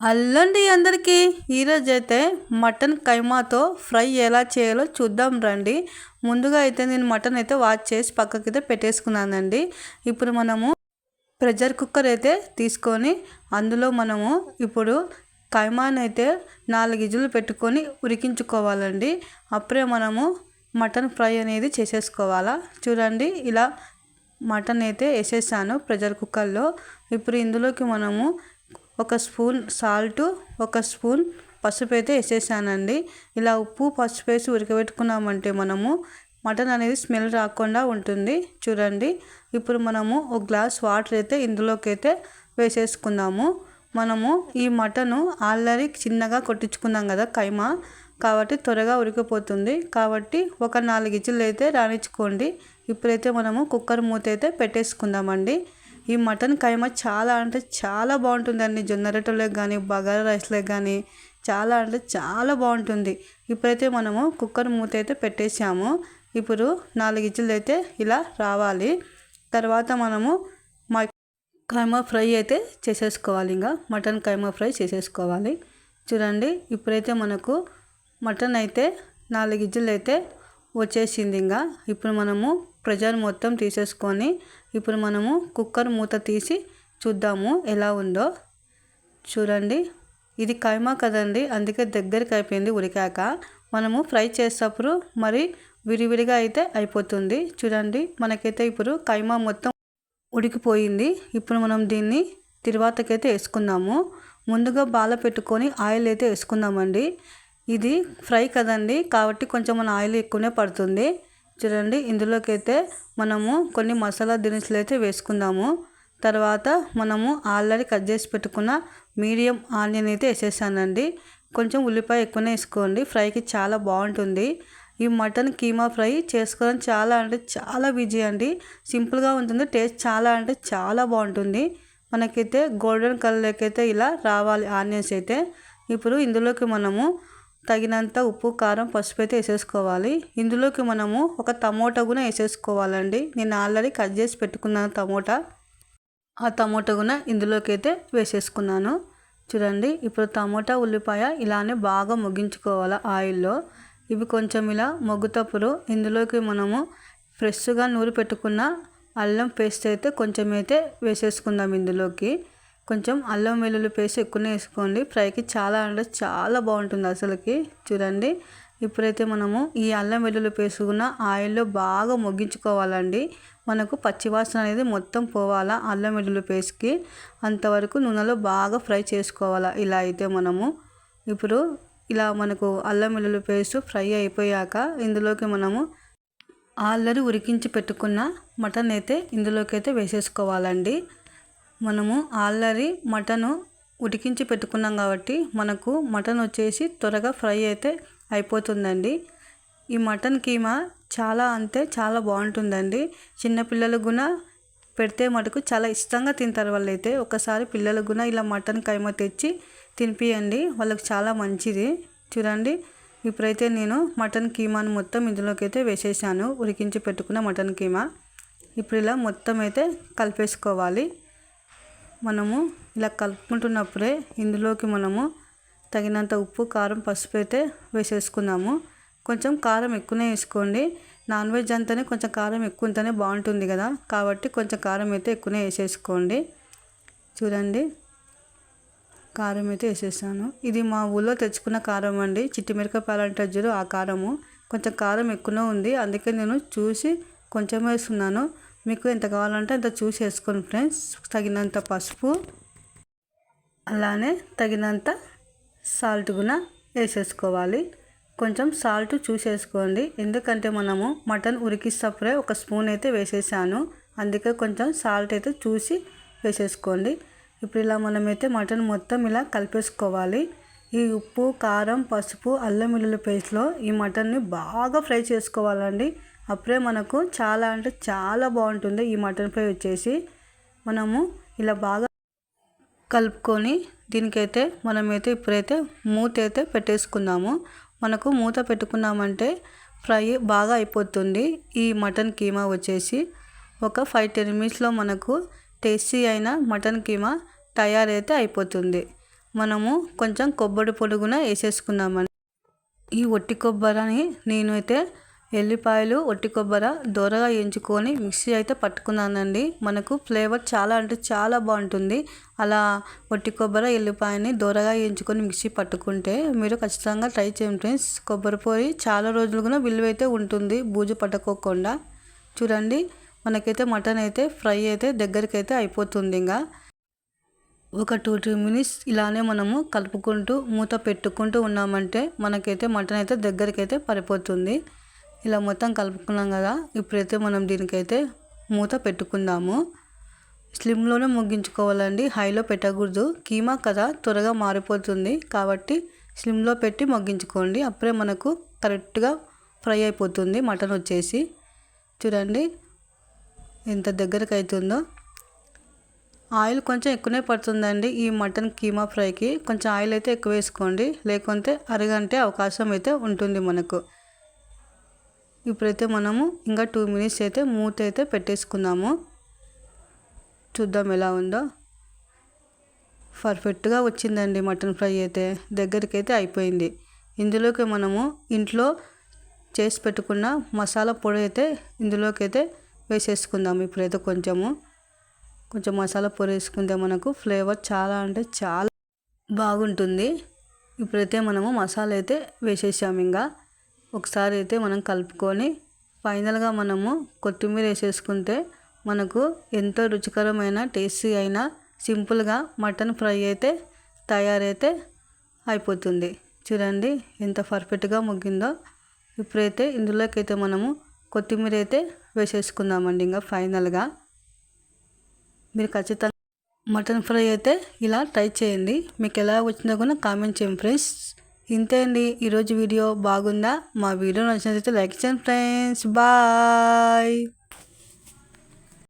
అల్లండి అందరికీ. ఈరోజు అయితే మటన్ కైమాతో ఫ్రై ఎలా చేయాలో చూద్దాం రండి. ముందుగా అయితే నేను మటన్ అయితే వాష్ చేసి పక్కకైతే పెట్టేసుకున్నానండి. ఇప్పుడు మనము ప్రెషర్ కుక్కర్ అయితే తీసుకొని అందులో మనము ఇప్పుడు కైమాన్ అయితే నాలుగు ఇజులు పెట్టుకొని ఉరికించుకోవాలండి అప్పుడే మనము మటన్ ఫ్రై అనేది చేసేసుకోవాలా. చూడండి ఇలా మటన్ అయితే వేసేసాను ప్రెషర్ కుక్కర్లో. ఇప్పుడు ఇందులోకి మనము ఒక స్పూన్ సాల్ట్ ఒక స్పూన్ పసుపు అయితే వేసేసానండి. ఇలా ఉప్పు పసుపు వేసి ఉడకబెట్టుకున్నామంటే మనము మటన్ అనేది స్మెల్ రాకుండా ఉంటుంది. చూడండి ఇప్పుడు మనము ఒక గ్లాస్ వాటర్ అయితే ఇందులోకి అయితే వేసేసుకుందాము. మనము ఈ మటను ఆల్రెడీ చిన్నగా కొట్టించుకున్నాం కదా కైమా కాబట్టి త్వరగా ఉడికిపోతుంది. కాబట్టి ఒక నాలుగు ఇచ్చులు అయితే రాణించుకోండి ఇప్పుడైతే మనము కుక్కర్ మూత అయితే పెట్టేసుకుందామండి. ఈ మటన్ కైమా చాలా అంటే చాలా బాగుంటుందండి. జొన్న రొట్టెలకు కానీ బగారా రైస్లకు కానీ చాలా అంటే చాలా బాగుంటుంది. ఇప్పుడైతే మనము కుక్కర్ మూత అయితే పెట్టేసాము ఇప్పుడు నాలుగు ఇచ్చులు అయితే ఇలా రావాలి. తర్వాత మనము మా కైమా ఫ్రై అయితే చేసేసుకోవాలి. ఇంకా మటన్ కైమా ఫ్రై చేసేసుకోవాలి. చూడండి ఇప్పుడైతే మనకు మటన్ అయితే నాలుగు ఇజ్జులు అయితే వచ్చేసింది ఇంకా. ఇప్పుడు మనము ప్రెజర్ మొత్తం తీసేసుకొని ఇప్పుడు మనము కుక్కర్ మూత తీసి చూద్దాము ఎలా ఉందో. చూడండి. ఇది కైమా కదండి. అందుకే దగ్గరికి అయిపోయింది ఉడికాక. మనము ఫ్రై చేసేటప్పుడు మరి విడివిడిగా అయితే అయిపోతుంది. చూడండి. మనకైతే ఇప్పుడు కైమా మొత్తం ఉడికిపోయింది. ఇప్పుడు మనం దీన్ని తిరువాతకైతే వేసుకుందాము. ముందుగా బాల పెట్టుకొని ఆయిల్ అయితే వేసుకుందామండి. ఇది ఫ్రై కదండి. కాబట్టి కొంచెం మన ఆయిల్ ఎక్కువనే పడుతుంది. చూడండి ఇందులోకి అయితే మనము కొన్ని మసాలా దినుసులు అయితే వేసుకుందాము. తర్వాత మనము ఆల్రెడీ కట్ చేసి పెట్టుకున్న మీడియం ఆనియన్ అయితే వేసేసానండి. కొంచెం ఉల్లిపాయ ఎక్కువనే వేసుకోండి. ఫ్రైకి చాలా బాగుంటుంది. ఈ మటన్ కీమా ఫ్రై చేసుకోవడం చాలా అంటే చాలా బిజీ అండి. సింపుల్గా ఉంటుంది టేస్ట్ చాలా అంటే చాలా బాగుంటుంది. మనకైతే గోల్డెన్ కలర్కి అయితే ఇలా రావాలి ఆనియన్స్ అయితే. ఇప్పుడు ఇందులోకి మనము తగినంత ఉప్పు కారం పసుపు అయితే వేసేసుకోవాలి. ఇందులోకి మనము ఒక టమోటా కూడా వేసేసుకోవాలండి. నేను ఆల్రెడీ కట్ చేసి పెట్టుకున్నాను టమోటా. ఆ టమోటా కూడా ఇందులోకి అయితే వేసేసుకున్నాను. చూడండి ఇప్పుడు టమోటా ఉల్లిపాయ ఇలానే బాగా ముగ్గించుకోవాలి ఆయిల్లో. ఇవి కొంచెం ఇలా మొగ్గుతప్పుడు ఇందులోకి మనము ఫ్రెష్గా నూరి పెట్టుకున్న అల్లం పేస్ట్ అయితే కొంచెం అయితే వేసేసుకుందాం ఇందులోకి. కొంచెం అల్లం వెల్లుల్లి పేస్ట్ ఎక్కువనే వేసుకోండి. ఫ్రైకి చాలా అంటే చాలా బాగుంటుంది అసలుకి. చూడండి. ఇప్పుడైతే మనము ఈ అల్లం వెల్లుల్లి పేసుకున్న ఆయిల్లో బాగా మొగ్గించుకోవాలండి. మనకు పచ్చివాసన అనేది మొత్తం పోవాలా అల్లం వెల్లుల్లి పేస్ట్కి. అంతవరకు నూనెలో బాగా ఫ్రై చేసుకోవాలా ఇలా అయితే మనము. ఇప్పుడు ఇలా మనకు అల్లం వెల్లుల్లి పేస్ట్ ఫ్రై అయిపోయాక ఇందులోకి మనము ఆల్రెడీ ఉరికించి పెట్టుకున్న మటన్ అయితే ఇందులోకి అయితే వేసేసుకోవాలండి. మనము ఆల్రెడీ మటను ఉడికించి పెట్టుకున్నాం కాబట్టి మనకు మటన్ వచ్చేసి త్వరగా ఫ్రై అయితే అయిపోతుందండి. ఈ మటన్ కీమా చాలా అంటే చాలా బాగుంటుందండి. చిన్నపిల్లలకు కూడా పెడితే మటుకు చాలా ఇష్టంగా తింటారు వాళ్ళైతే. ఒకసారి పిల్లలకు కూడా ఇలా మటన్ కైమ తెచ్చి తినిపియండి. వాళ్ళకి చాలా మంచిది. చూడండి. ఇప్పుడైతే నేను మటన్ కీమాను మొత్తం ఇందులోకి అయితే వేసేసాను. ఉడికించి పెట్టుకున్న మటన్ కీమా. ఇప్పుడు ఇలా మొత్తం అయితే కలిపేసుకోవాలి. మనము ఇలా కలుపుకుంటున్నప్పుడే ఇందులోకి మనము తగినంత ఉప్పు కారం పసుపు అయితే వేసేసుకున్నాము కొంచెం కారం ఎక్కువనే వేసుకోండి. నాన్ వెజ్ అంతానే కొంచెం కారం ఎక్కువ ఉంటేనే బాగుంటుంది కదా. కాబట్టి కొంచెం కారం అయితే ఎక్కువనే వేసేసుకోండి. చూడండి. కారం అయితే వేసేసాను. ఇది మా ఊళ్ళో తెచ్చుకున్న కారం అండి. చిట్టిమిరకాయలు అంటే చూడు ఆ కారము. కొంచెం కారం ఎక్కువనే ఉంది. అందుకే నేను చూసి కొంచెం వేస్తున్నాను మీకు ఎంత కావాలంటే అంత చూసి వేసుకోండి ఫ్రెండ్స్. తగినంత పసుపు అలానే తగినంత సాల్ట్ కూడా వేసేసుకోవాలి. కొంచెం సాల్ట్ చూసేసుకోండి ఎందుకంటే మనము మటన్ ఉరికిస్తప్పుడే ఒక స్పూన్ అయితే వేసేసాను. అందుకే కొంచెం సాల్ట్ అయితే చూసి వేసేసుకోండి. ఇప్పుడు ఇలా మనమైతే మటన్ మొత్తం ఇలా కలిపేసుకోవాలి. ఈ ఉప్పు కారం పసుపు అల్లం వెల్లుల్లి పేస్ట్లో ఈ మటన్ని బాగా ఫ్రై చేసుకోవాలండి. అప్పుడే మనకు చాలా అంటే చాలా బాగుంటుంది ఈ మటన్ ఫ్రై వచ్చేసి. మనము ఇలా బాగా కలుపుకొని దీనికైతే మనమైతే ఇప్పుడైతే మూత అయితే పెట్టేసుకుందాము. మనకు మూత పెట్టుకున్నామంటే ఫ్రై బాగా అయిపోతుంది ఈ మటన్ కీమా వచ్చేసి. ఒక ఫైవ్ టెన్ మినిట్స్లో మనకు టేస్టీ అయిన మటన్ కీమా తయారైతే అయిపోతుంది. మనము కొంచెం కొబ్బరి పొడుగున వేసేసుకుందామని. ఈ ఒట్టి కొబ్బరిని నేనైతే ఎల్లిపాయలు ఒట్టి కొబ్బరి దోరగా వేయించుకొని మిక్సీ అయితే పట్టుకున్నానండి. మనకు ఫ్లేవర్ చాలా అంటే చాలా బాగుంటుంది. అలా ఒట్టి కొబ్బరి ఎల్లిపాయని దోరగా వేయించుకొని మిక్సీ పట్టుకుంటే మీరు ఖచ్చితంగా ట్రై చేయండి ఫ్రెండ్స్. కొబ్బరి పొడి చాలా రోజులు కూడా విలువైతే ఉంటుంది బూజు పట్టుకోకుండా. చూడండి మనకైతే మటన్ అయితే ఫ్రై అయితే దగ్గరికి అయితే అయిపోతుంది ఇంకా. ఒక టూ త్రీ మినిట్స్ ఇలానే మనము కలుపుకుంటూ మూత పెట్టుకుంటూ ఉన్నామంటే మనకైతే మటన్ అయితే దగ్గరికి అయితే పడిపోతుంది ఇలా మొత్తం కలుపుకున్నాం కదా ఇప్పుడైతే మనం దీనికైతే మూత పెట్టుకుందాము. స్లిమ్లోనే ముగ్గించుకోవాలండి హైలో పెట్టకూడదు. కీమా కదా త్వరగా మారిపోతుంది కాబట్టి స్లిమ్లో పెట్టి మగ్గించుకోండి. అప్పుడే మనకు కరెక్ట్గా ఫ్రై అయిపోతుంది మటన్ వచ్చేసి. చూడండి ఎంత దగ్గరకు అవుతుందో ఆయిల్ కొంచెం ఎక్కువనే పడుతుందండి ఈ మటన్ కీమా ఫ్రైకి. కొంచెం ఆయిల్ అయితే ఎక్కువ వేసుకోండి లేకుంటే అరగంటే అవకాశం అయితే ఉంటుంది మనకు. ఇప్పుడైతే మనము ఇంకా టూ మినిట్స్ అయితే మూత అయితే పెట్టేసుకుందాము. చూద్దాం ఎలా ఉందో. పర్ఫెక్ట్గా వచ్చిందండి మటన్ ఫ్రై అయితే. దగ్గరికి అయితే అయిపోయింది. ఇందులోకి మనము ఇంట్లో చేసి పెట్టుకున్న మసాలా పొడి అయితే ఇందులోకి అయితే వేసేసుకుందాము. ఇప్పుడైతే కొంచెము. కొంచెం మసాలా పొడి వేసుకుంటే మనకు ఫ్లేవర్ చాలా అంటే చాలా బాగుంటుంది. ఇప్పుడైతే మనము మసాలా అయితే వేసేసాము ఇంకా. ఒకసారి అయితే మనం కలుపుకొని ఫైనల్గా మనము కొత్తిమీర వేసేసుకుంటే మనకు ఎంతో రుచికరమైన టేస్టీ అయిన సింపుల్గా మటన్ ఫ్రై అయితే తయారైతే అయిపోతుంది. చూడండి ఎంత పర్ఫెక్ట్గా ముగ్గిందో. ఇప్పుడైతే ఇందులోకైతే మనము కొత్తిమీర అయితే వేసేసుకుందామండి ఇంకా ఫైనల్గా. మీరు ఖచ్చితంగా మటన్ ఫ్రై అయితే ఇలా ట్రై చేయండి. మీకు ఎలా వచ్చిందో కూడా కామెంట్ చేయండి ఫ్రెండ్స్. ఇంతే అండి. ఈరోజు వీడియో బాగుందా? మా వీడియో నచ్చినట్లయితే లైక్ చేయండి ఫ్రెండ్స్. బాయ్.